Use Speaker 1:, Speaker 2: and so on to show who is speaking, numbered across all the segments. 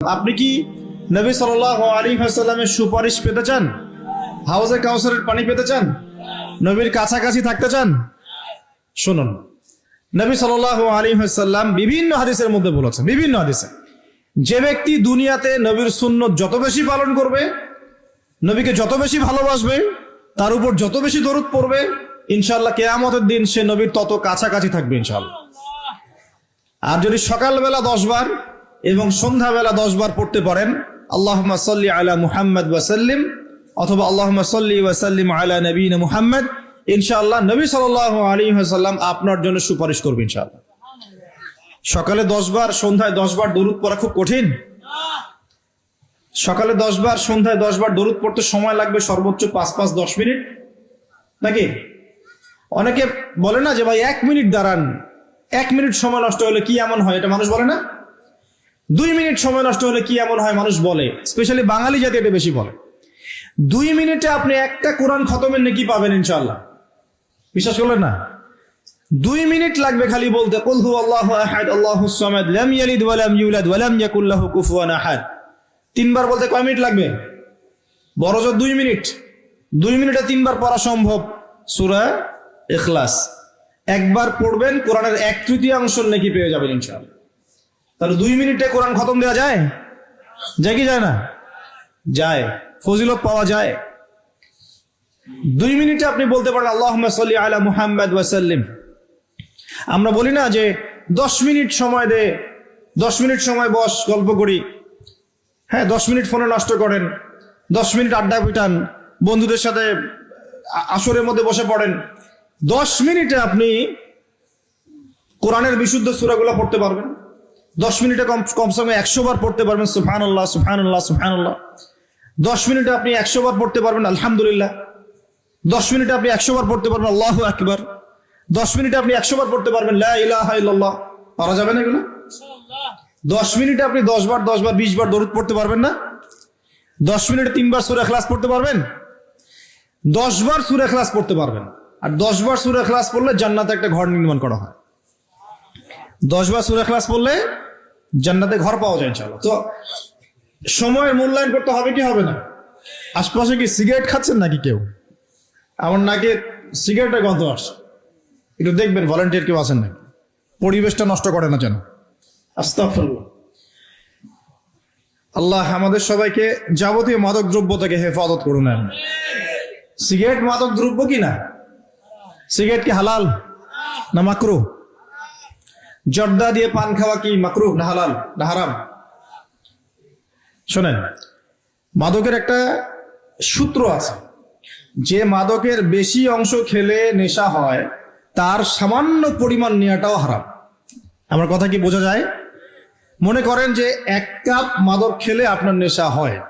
Speaker 1: আপনি কি নবী সাল আলী সাল্লামের সুপারিশ পেতে চান? হাউজে কাউসারের পানি পেতে চান? নবীর কাছাকাছি থাকতে চান? শুনুন, নবী সাল আলী সাল্লাম বিভিন্ন হাদিসের মধ্যে বলেছেন, বিভিন্ন হাদিসে। যে ব্যক্তি দুনিয়াতে নবীর শূন্য যত বেশি পালন করবে, নবীকে যত বেশি ভালোবাসবে, তার উপর যত বেশি দরুদ পড়বে ইনশাল্লাহ কেয়ামতের দিন সে নবীর তত কাছাকাছি থাকবে ইনশাল্লাহ আর যদি সকালবেলা দশ বার এবং সন্ধ্যাবেলা দশ বার পড়তে পারেন। আল্লাহ সাল্লি আলা মুহাম্মদ ওয়াসাল্লিম অথবা আল্লাহ সাল্লি ওয়াসাল্লিম আলা নবীন মুহাম্মদ। ইনশাআল্লাহ নবী সাল আলী সাল্লাম আপনার জন্য সুপারিশ করবে ইনশাআল্লাহ। সকালে দশ বার সন্ধ্যায় দশ বার দরুদ পড়া খুব কঠিন। সকালে দশ বার সন্ধ্যায় দশ বার দরুদ পড়তে সময় লাগবে সর্বোচ্চ পাঁচ পাঁচ দশ মিনিট। নাকি? অনেকে বলে না যে, ভাই, এক মিনিট দাঁড়ান। এক মিনিট সময় নষ্ট হলে কি এমন হয়? এটা মানুষ বলে না। দুই মিনিট সময় নষ্ট হলে কি এমন হয় মানুষ বলে? স্পেশালি বাঙালি জাতি এটা বেশি বলে। দুই মিনিটে আপনি একটা কোরআন খতমের নাকি পাবেন ইনশাল্লাহ বিশ্বাস করলেন না? দুই মিনিট লাগবে খালি বলতে, কুল আল্লাহু আহাদ, আল্লাহু সামাদ, লাম ইয়ালিদ ওয়া লাম ইউলাদ ওয়া লাম ইয়াকুল লাহু কুফুয়ান আহাদ। তিনবার বলতে কয় মিনিট লাগবে? বড় জোর দুই মিনিট। দুই মিনিটে তিনবার পড়া সম্ভব। সূরা ইখলাস। একবার পড়বেন, কোরআনের এক তৃতীয়াংশ নাকি পেয়ে যাবেন ইনশাআল্লাহ। তাহলে দুই মিনিটে কোরআন খতম দেওয়া যায়? যায় কি যায় না? যায়। ফজিলত পাওয়া যায়। দুই মিনিটে আপনি বলতে পারেন আল্লাহ সাল্লি আলা মুহাম্মদ ওয়াসাল্লিম আমরা বলি না যে দশ মিনিট সময় দে, দশ মিনিট সময় বস, গল্প করি। হ্যাঁ দশ মিনিট ফোনে নষ্ট করেন, দশ মিনিট আড্ডা পিটান, বন্ধুদের সাথে আসরের মধ্যে বসে পড়েন। দশ মিনিটে আপনি কোরআনের বিশুদ্ধ সুরাগুলো পড়তে পারবেন। দশ মিনিটে কম কমসে কম একশো বার পড়তে পারবেন সুফান আল্লাহ সুফান আল্লাহ দশ মিনিটে আপনি একশো বার পড়তে পারবেন, আলহামদুলিল্লাহ। দশ মিনিটে আপনি একশো বার পড়তে পারবেন, আল্লাহ আকবার। দশ মিনিটে আপনি একশো বার পড়তে পারবেন, লা ইলাহা ইল্লাল্লাহ। পারা যাবে না এগুলো? দশ মিনিটে আপনি দশ বার দশ বার, বিশ বার দরুদ পড়তে পারবেন না? দশ মিনিটে তিনবার সুরে খ্লাস পড়তে পারবেন? দশ বার সুরে খ্লাস পড়তে পারবেন। আর দশ বার সুরে খ্লাস পড়লে জান্নাতে একটা ঘর নির্মাণ করা হয়। দশ বার সুরে খ্লাস পড়লে জান্নাতে ঘর পাওয়া যায় ইনশাআল্লাহ। তো সময়ের মূল্যায়ন করতে হবে কি হবে না? আশপাশে কি সিগারেট খাচ্ছেন নাকি কেউ? আমার নাকি সিগারেটের গন্ধ আসছে। একটু দেখবেন ভলেন্টিয়ার কেউ আছেন নাকি? পরিবেশটা নষ্ট করে না যেন। আস্তাগফিরুল্লাহ। আল্লাহ আমাদের সবাইকে যাবতীয় মাদক দ্রব্য থেকে হেফাজত করুন সিগারেট মাদক দ্রব্য কি না? সিগারেট কি হালাল না মাকরু? জর্দা দিয়ে পান খাওয়া কি মাকরু না হালাল, না হারাম? শোনেন, মাদকের একটা সূত্র আছে। যে মাদকের বেশি অংশ খেলে নেশা হয়, তার সামান্য পরিমাণ নেওয়াটাও হারাম। আমার কথা কি বোঝা যায়? মনে করেন যে এক কাপ মাদক খেলে আপনার নেশা হয়।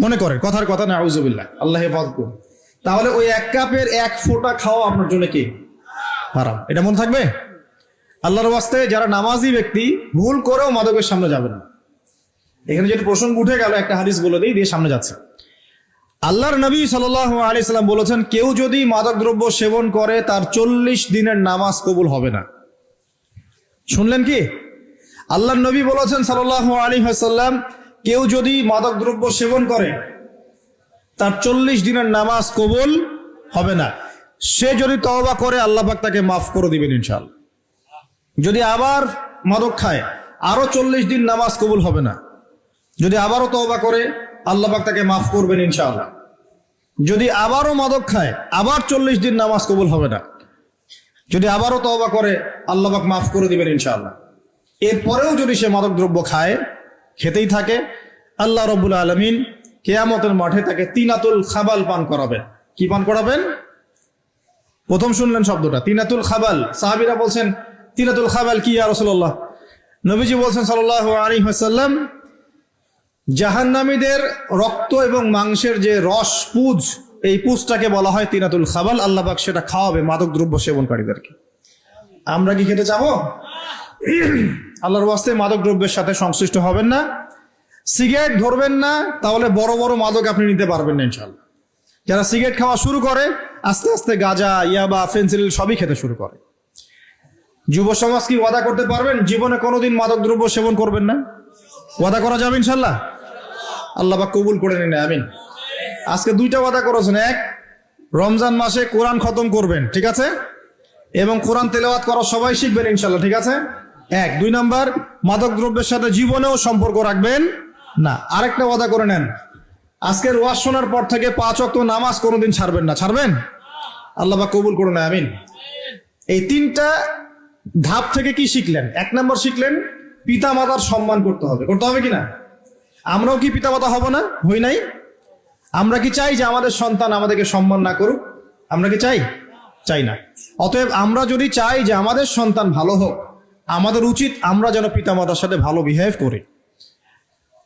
Speaker 1: মনে করেন, কথার কথা না আউজুবিল্লাহ আল্লাহ হেফাজত করুন। তাহলে ওই এক কাপের এক ফোঁটা খাওয়া আপনার জন্য কি? হারাম। এটা মনে থাকবে? আল্লাহর ওয়াস্তে যারা নামাজি ব্যক্তি, ভুল করেও মাদকের সামনে যাবে না। এখানে যেটা প্রসঙ্গ উঠে গেল, একটা হাদিস বলে দিই, দিয়ে সামনে যাচ্ছে। আল্লাহর নবী সাল আলি সাল্লাম বলেছেন, কেউ যদি মাদক দ্রব্য সেবন করে, তার চল্লিশ দিনের নামাজ কবুল হবে না। শুনলেন কি? আল্লাহর নবী বলেছেন সাল্লাহ আলী হাসাল্লাম কেউ যদি মাদক দ্রব্য সেবন করে, তার চল্লিশ দিনের নামাজ কবুল হবে না। সে যদি তওবা করে, আল্লাহ পাক তাকে মাফ করে দিবেন ইনশাল যদি আবার মাদক খায়, আরও চল্লিশ দিন নামাজ কবুল হবে না। যদি আবারও তওবা করে, আল্লাহ পাক তাকে মাফ করবেন ইনশাআল্লাহ। যদি আবারও মাদক খায়, আবার চল্লিশ দিন নামাজ কবুল হবে না। যদি আবারও তওবা করে, আল্লাহ পাক মাফ করে দিবেন ইনশাআল্লাহ। এরপরেও যদি সে মাদক দ্রব্য খায়, খেতেই থাকে, আল্লাহ রব্বুল আলমিন কেয়ামতের মাঠে তাকে তিনাতুল খাবাল পান করাবেন। কি পান করাবেন? প্রথম শুনলেন শব্দটা, তিনাতুল খাবাল। সাহাবিরা বলছেন তিনাতুল খাবাল কি আর রসল্লাহ নবীজি বলছেন সাল্লাহ আলী হাসাল্লাম জাহান্নামীদের রক্ত এবং মাংসের যে রস, পুজ, এই পুজটাকে বলা হয় তিনাতুল খাবাল। আল্লাহ পাক সেটা খাওয়াবে মাদক দ্রব্য সেবনকারীদেরকে। আমরা কি খেতে চাবো? আল্লাহর ওয়াস্তে মাদক দ্রব্যের সাথে সংশ্লিষ্ট হবেন না। সিগারেট ধরবেন না, তাহলে বড় বড় মাদক আপনি নিতে পারবেন না ইনশাল্লাহ যারা সিগারেট খাওয়া শুরু করে, আস্তে আস্তে গাঁজা, ইয়াবা, ফেন্সিল সবই খেতে শুরু করে। যুব সমাজ কি ওয়াদা করতে পারবেন? জীবনে কোনোদিন মাদক দ্রব্য সেবন করবেন না? ওয়াদা করা যাবে ইনশাল্লাহ? আল্লাহ বা কবুল করে নিন, আমিন। আজকে দুইটা ওয়াদা করেছেন। এক, রমজান মাসে কোরআন খতম করবেন, ঠিক আছে? এবং কোরআন তেলাওয়াত করা সবাই শিখবেন ইনশাল্লাহ, ঠিক আছে? এক, দুই নাম্বার, মাদক দ্রব্যের সাথে জীবনেও সম্পর্ক রাখবেন না। আরেকটা ওয়াদা করে নেন। আজকের ওয়াজ শোনার পর থেকে পাঁচ অক্ট নামাজ কোনোদিন ছাড়বেন না। ছাড়বেন? আল্লাহ বা কবুল করুন, আমিন। এই তিনটা ধাপ থেকে কি শিখলেন? এক নম্বর শিখলেন পিতা মাতার সম্মান করতে হবে। করতে হবে কি না? আমরাও কি পিতা মাতা হব না? হই নাই। আমরা কি চাই যে আমাদের সন্তান আমাদেরকে সম্মান না করুক? আমরা কি চাই? চাই না। অতএব আমরা যদি চাই যে আমাদের সন্তান ভালো হোক, আমাদের উচিত আমরা যেন পিতা মাতার সাথে ভালো বিহেভ করি।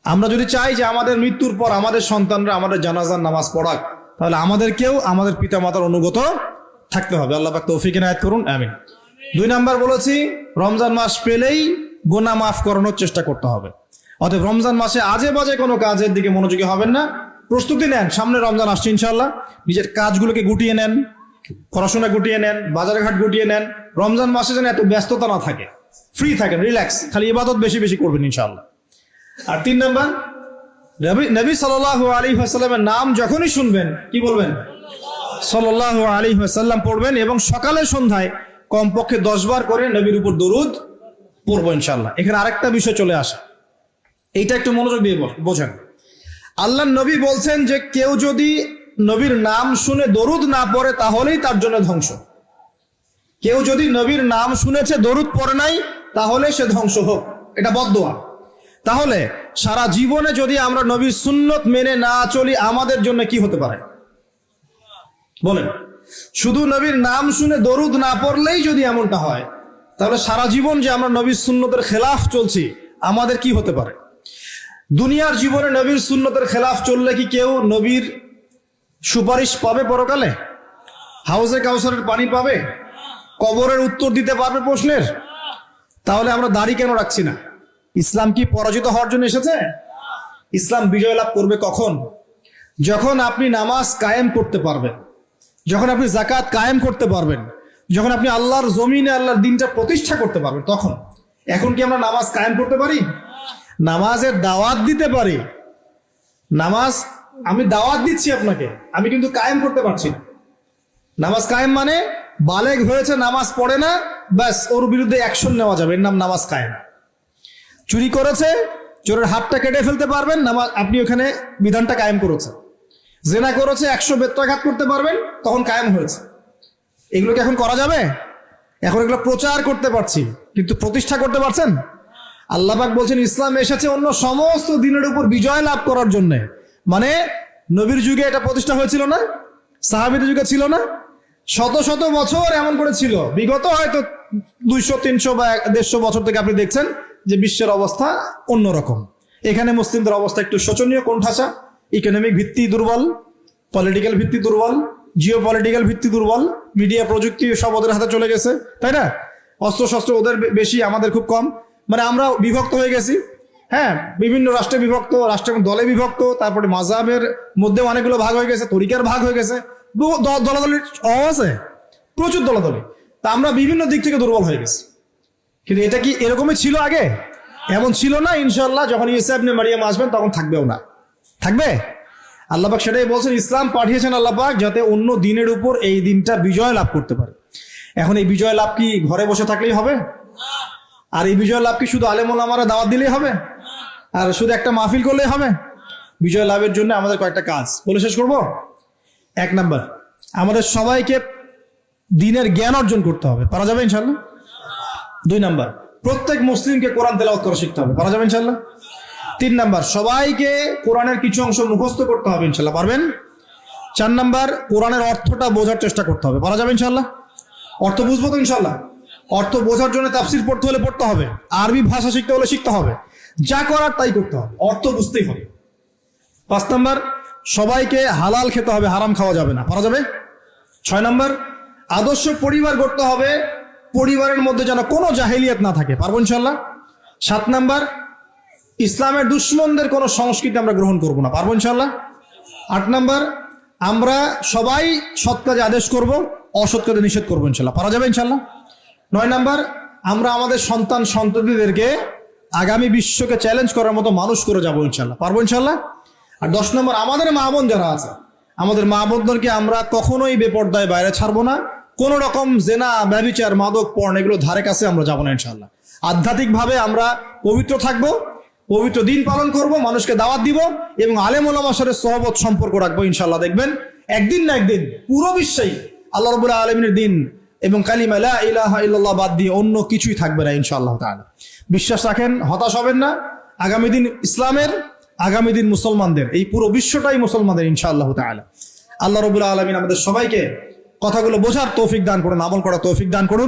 Speaker 1: আমরা যদি চাই যে আমাদের মৃত্যুর পর আমাদের সন্তানরা আমাদের জানাজার নামাজ পড়াক, তাহলে আমাদেরকেও আমাদের পিতা মাতার অনুগত থাকতে হবে। আল্লাহ তৌফিক এনায়েত করুন, আমিন। দুই নাম্বার বলেছি, রমজান মাস পেলেই গোনা মাফ করানোর চেষ্টা করতে হবে। অতএব রমজান মাসে আজে বাজে কোনো কাজের দিকে মনোযোগী হবেন না। প্রস্তুতি নেন, সামনে রমজান আসছে ইনশাল্লাহ নিজের কাজগুলোকে গুটিয়ে নেন, পড়াশোনা গুটিয়ে নেন বাজার ঘাট গুটিয়ে নেন। রমজান মাসে যেন এত ব্যস্ততা না থাকে। ফ্রি থাকেন রিল্যাক্স খালি ইবাদত বেশি বেশি করবেন ইনশাল্লাহ আর তিন নাম্বার, নবী নবী সাল আলী হাসাল্লামের নাম যখনই শুনবেন, কি বলবেন? সাল্লাহ আলী হাসাল্লাম পড়বেন এবং সকালে সন্ধ্যায় কমপক্ষে দশ বার করে নবীর উপর দরুদ পড়ব ইনশাল্লাহ এখানে আরেকটা বিষয় চলে আসে। এইটা একটু মনোযোগ দিয়ে বোঝেন। আল্লাহ নবী বলছেন যে, কেউ যদি নবীর নাম শুনে দরুদ না পড়ে, তাহলেই তার জন্য ধ্বংস। কেউ যদি নবীর নাম শুনেছে, দরুদ পড়ে নাই, তাহলে সে ধ্বংস হোক। এটা বদোয়া তাহলে সারা জীবনে যদি আমরা নবীর সুন্নত মেনে না চলি, আমাদের জন্য কি হতে পারে? বলেন। শুধু নবীর নাম শুনে দরুদ না পড়লেই যদি এমনটা হয়, তাহলে সারা জীবন যে আমরা নবীর সুন্নতের খেলাফ চলছি, আমাদের কি হতে পারে? দুনিয়ার জীবনে নবীর সুন্নতের খেলাফ চললে কি কেউ নবীর সুপারিশ পাবে পরকালে? হাউসে কাউসারের পানি পাবে? কবরের উত্তর দিতে পারবে প্রশ্নের? তাহলে আমরা দাড়ি কেন রাখছি না? ইসলাম কি পরাজিত হওয়ার জন্য এসেছে? ইসলাম বিজয় লাভ করবে কখন? যখন আপনি নামাজ কায়েম করতে পারবেন। যখন আপনি জাকাত কায়েম করতে পারবেন, যখন আপনি আল্লাহর জমিনে, আল্লাহর দিনটা প্রতিষ্ঠা করতে পারবেন, তখন। এখন কি আমরা নামাজ কায়েম করতে পারি? নামাজের দাওয়াত দিতে পারি। নামাজ, আমি দাওয়াত দিচ্ছি আপনাকে, আমি কিন্তু কায়েম করতে পারছি না। নামাজ কায়েম মানে বালেগ হয়েছে, নামাজ পড়ে না, ব্যাস, ওর বিরুদ্ধে অ্যাকশন নেওয়া যাবে, এর নাম নামাজ কায়েম। চুরি করেছে, চোরের হাতটা কেটে ফেলতে পারবেন, নামাজ, আপনি ওখানে বিধানটা কায়েম করেছেন। জেনা করেছে, একশো বেত্রাঘাত করতে পারবেন, তখন কায়েম হয়েছে। এগুলো কি এখন করা যাবে? এখন এগুলো প্রচার করতে পারছি, কিন্তু প্রতিষ্ঠা করতে পারছেন? আল্লাহবাক বলছেন, ইসলাম এসেছে অন্য সমস্ত দিনের উপর বিজয় লাভ করার জন্য। মানে নবীর যুগে এটা প্রতিষ্ঠা হয়েছিল না, সাহাবিদের যুগে ছিল না। শত শত বছর এমন করে ছিল। বিগত হয়তো দুইশো, তিনশো বা দেড়শো বছর থেকে আপনি দেখছেন যে বিশ্বের অবস্থা অন্যরকম। এখানে মুসলিমদের অবস্থা একটু শোচনীয়, কোণঠাসা। ইকোনমিক ভিত্তি দুর্বল পলিটিক্যাল ভিত্তি দুর্বল জিও পলিটিক্যাল ভিত্তি দুর্বল মিডিয়া প্রযুক্তি সব ওদের হাতে চলে গেছে, তাই না? অস্ত্র শস্ত্র ওদের বেশি, আমাদের খুব কম। মানে আমরা বিভক্ত হয়ে গেছি। হ্যাঁ বিভিন্ন রাষ্ট্রে বিভক্ত রাষ্ট্র দলে বিভক্ত, তারপরে মাজাবের মধ্যে অনেকগুলো ভাগ হয়ে গেছে, তরিকার ভাগ হয়ে গেছে। দলাদলির অভাব আছে, প্রচুর দলাদলি। তা আমরা বিভিন্ন দিক থেকে দুর্বল হয়ে গেছি। কিন্তু এটা কি এরকমই ছিল আগে? এমন ছিল না ইনশাল্লাহ যখন ইসাবনে মারিয়াম আসবেন, তখন থাকবেও না। থাকবে? আল্লাপাক সেটাই বলছেন, ইসলাম পাঠিয়েছেন আল্লাপাক যাতে অন্য দিনের উপর এই দিনটা বিজয় লাভ করতে পারে। এখন এই বিজয় লাভ কি ঘরে বসে থাকলেই হবে? আর এই বিজয় লাভ কি শুধু আলেমুল আমারা দাওয়াত দিলেই হবে? আর শুধু একটা মাহফিল করলেই হবে? বিজয় লাভের জন্য আমাদের কয়েকটা কাজ। বলে শেষ করব? এক নাম্বার, আমাদের সবাইকে দিনের জ্ঞান অর্জন করতে হবে। পারা যাবে ইনশাল্লাহ দুই নাম্বার, প্রত্যেক মুসলিমকে কোরআন তেলাওয়াত করা শিখতে হবে। পারা যাবে ইনশাল্লাহ তিন নাম্বার, সবাইকে কোরআনের কিছু অংশ মুখস্থ করতে হবে ইনশাল্লাহ পারবেন? চার নাম্বার, কোরআনের অর্থটা বোঝার চেষ্টা করতে হবে, পারা যাবে ইনশাল্লাহ অর্থ বুঝব তো ইনশাল্লাহ অর্থ বোঝার জন্য তাফসির পড়তে হলে পড়তে হবে, আরবি ভাষা শিখতে হলে শিখতে হবে, যা করার তাই করতে হবে, অর্থ বুঝতেই হবে। পাঁচ নাম্বার, সবাইকে হালাল খেতে হবে, হারাম খাওয়া যাবে না, পারা যাবে? ছয় নম্বর, আদর্শ পরিবার গড়তে হবে, পরিবারের মধ্যে যেন কোনো জাহেলিয়াত না থাকে, পারব ইনশাল্লাহ সাত নাম্বার ইসলামের দুশ্মনদের কোনো সংস্কৃতি আমরা গ্রহণ করব না। পারব ইনশাল্লাহ আট নাম্বার, আমরা সবাই সৎ কাজে আদেশ করব, অসৎ কাজে নিষেধ করব ইনশাল্লাহ পারা যাবে ইনশাল্লাহ নয় নাম্বার, আমরা আমাদের সন্তান সন্ততিদেরকে আগামী বিশ্বকে চ্যালেঞ্জ করার মতো মানুষ করে যাব ইনশাল্লাহ পারব ইনশাল্লাহ আর দশ নম্বর, আমাদের মা বোন যারা আছে, আমাদের মা বোনদেরকে আমরা কখনোই বেপর্দায় বাইরে ছাড়বো না। কোন রকম জেনা ব্যবিচার মাদক পর্ন এগুলো ধারে কাছে আমরা যাব না ইনশাল্লাহ আধ্যাত্মিকভাবে আমরা পবিত্র থাকব পবিত্র দিন পালন করব, মানুষকে দাওয়াত দিব এবং আলেম ওলামাসের সহবত সম্পর্ক রাখব ইনশাল্লাহ দেখবেন, একদিন না একদিন, পুরো বিশ্বেই আল্লাহ রবুল্লাহ আলমিনের দিন এবং কালিমা ইলাহা ইল্লাল্লাহ বাদ দিয়ে অন্য কিছুই থাকবে না, ইনশাআল্লাহ তাআলা। বিশ্বাস রাখেন, হতাশ হবেন না। আগামী দিন ইসলামের, আগামী দিন মুসলমানদের, এই পুরো বিশ্বটাই মুসলমানদের, ইনশাআল্লাহ তাহলে আল্লাহ রবুল্লাহ আলমিন আমাদের সবাইকে কথাগুলো বোঝার তৌফিক দান করুন, আমল করার তৌফিক দান করুন।